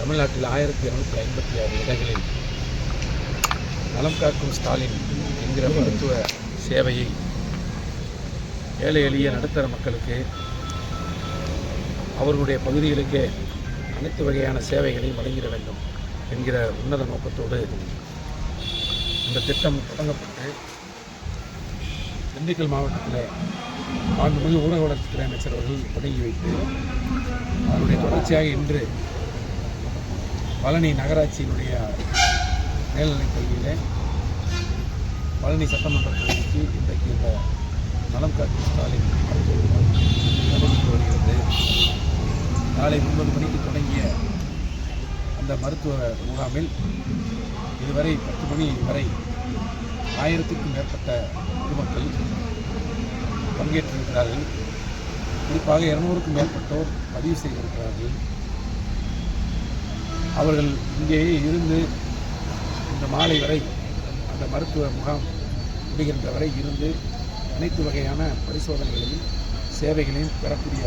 தமிழ்நாட்டில் ஆயிரத்தி இரநூத்தி ஐம்பத்தி ஆறு இடங்களில் நலம் காக்கும் ஸ்டாலின் என்கிற மருத்துவ சேவையை ஏழை எளிய நடுத்தர மக்களுக்கு அவர்களுடைய பகுதிகளுக்கே அனைத்து வகையான சேவைகளையும் வழங்கிட வேண்டும் என்கிற உன்னத நோக்கத்தோடு இந்த திட்டம் தொடங்கப்பட்டு திண்டுக்கல் மாவட்டத்தில் மாண்புமிகு ஊரக வளர்ச்சித்துறை அமைச்சர் அவர்கள் தொடங்கி வைத்து அதனுடைய தொடர்ச்சியாக இன்று பழனி நகராட்சியினுடைய மேல்நிலைக் பள்ளியிலே பழனி சட்டமன்ற தொகுதிக்கு இன்றைக்கு இந்த நலம் காக்கும் ஸ்டாலின் மருத்துவ வருகிறது. காலை ஒன்பது மணிக்கு தொடங்கிய அந்த மருத்துவ முகாமில் இதுவரை பத்து மணி வரை ஆயிரத்துக்கும் மேற்பட்ட பொதுமக்கள் பங்கேற்றிருக்கிறார்கள். குறிப்பாக இருநூறுக்கும் மேற்பட்டோர் பதிவு செய்திருக்கிறார்கள். அவர்கள் இங்கேயே இருந்து இந்த மாலை வரை அந்த மருத்துவ முகாம் முடிகின்ற வரை இருந்து அனைத்து வகையான பரிசோதனைகளையும் சேவைகளையும் பெறக்கூடிய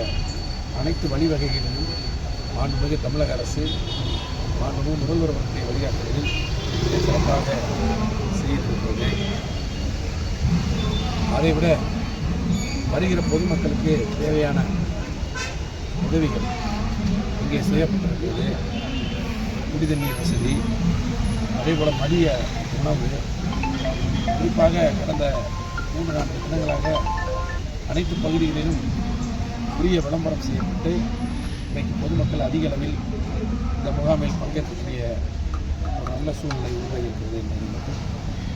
அனைத்து வழிவகைகளையும் மாண்புமிகு தமிழக அரசு மாண்புமிகு முதல்வர் அவர்களுடைய வழிகாட்டுதலில் சிறப்பாக செய்திருக்கிறது. அதைவிட வருகிற பொதுமக்களுக்கு தேவையான உதவிகள் இங்கே செய்யப்பட்டிருக்கிறது. குடி தண்ணீர் வசதி அதேபோல் மதிய உணவு. குறிப்பாக கடந்த மூன்று நான்கு தினங்களாக அனைத்து பகுதிகளிலும் உரிய விளம்பரம் செய்யப்பட்டு இன்றைக்கு பொதுமக்கள் அதிக அளவில் இந்த முகாமில் பங்கேற்கக்கூடிய ஒரு நல்ல சூழ்நிலை உருவாகி இருக்கிறது என்பதை மட்டும்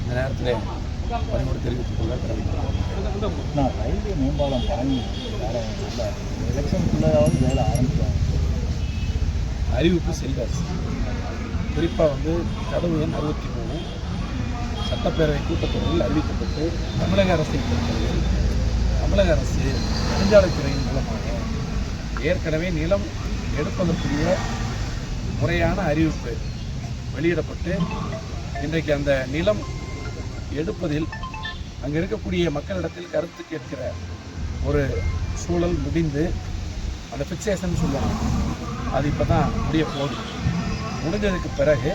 இந்த நேரத்தில் பணிவோடு தெரிவித்துக் கொள்ள கடமைப்பட்டேன் நான் ரயில்வே மேம்பாலம் பழனி வேற எலெக்ஷனுக்குள்ளதாவது வேலை ஆரம்பிச்சாங்க அறிவிப்பு செல்வாச்சு குறிப்பாக வந்து கதவு எண் அறுபத்தி மூணு. சட்டப்பேரவை கூட்டத்தொடரில் அறிவிக்கப்பட்டு தமிழக அரசை பொறுத்தவரையில் தமிழக அரசு நெடுஞ்சாலைத்துறையின் மூலமாக ஏற்கனவே நிலம் எடுப்பதற்குரிய முறையான அறிவிப்பு வெளியிடப்பட்டு இன்றைக்கு அந்த நிலம் எடுப்பதில் அங்கே இருக்கக்கூடிய மக்களிடத்தில் கருத்து கேட்கிற ஒரு சூழல் முடிந்து அந்த ஃபிக்சேஷன் சொல்லுவாங்க. அது இப்போ தான் முடிய போகுது. முடிஞ்சதுக்கு பிறகு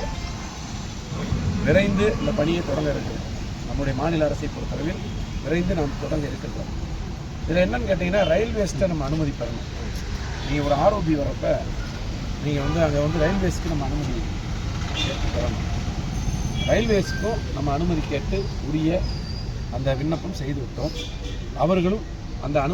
விரைந்து இந்த பணியை தொடங்க இருக்கிறோம் நம்முடைய மாநில அரசை பொறுத்தளவில் விரைந்து நாம் தொடங்க இருக்கின்றோம் இதில் என்னன்னு கேட்டிங்கன்னா ரயில்வேஸ்ட்டை நம்ம அனுமதி பெறணும் நீங்கள் ஒரு ஆரோபி வரப்ப நீங்கள் வந்து அங்கே வந்து ரயில்வேஸ்க்கு நம்ம அனுமதி கேட்டு பெறணும் ரயில்வேஸ்க்கும் நம்ம அனுமதி கேட்டு உரிய அந்த விண்ணப்பம் செய்து விட்டோம் அவர்களும் அந்த அனுமதி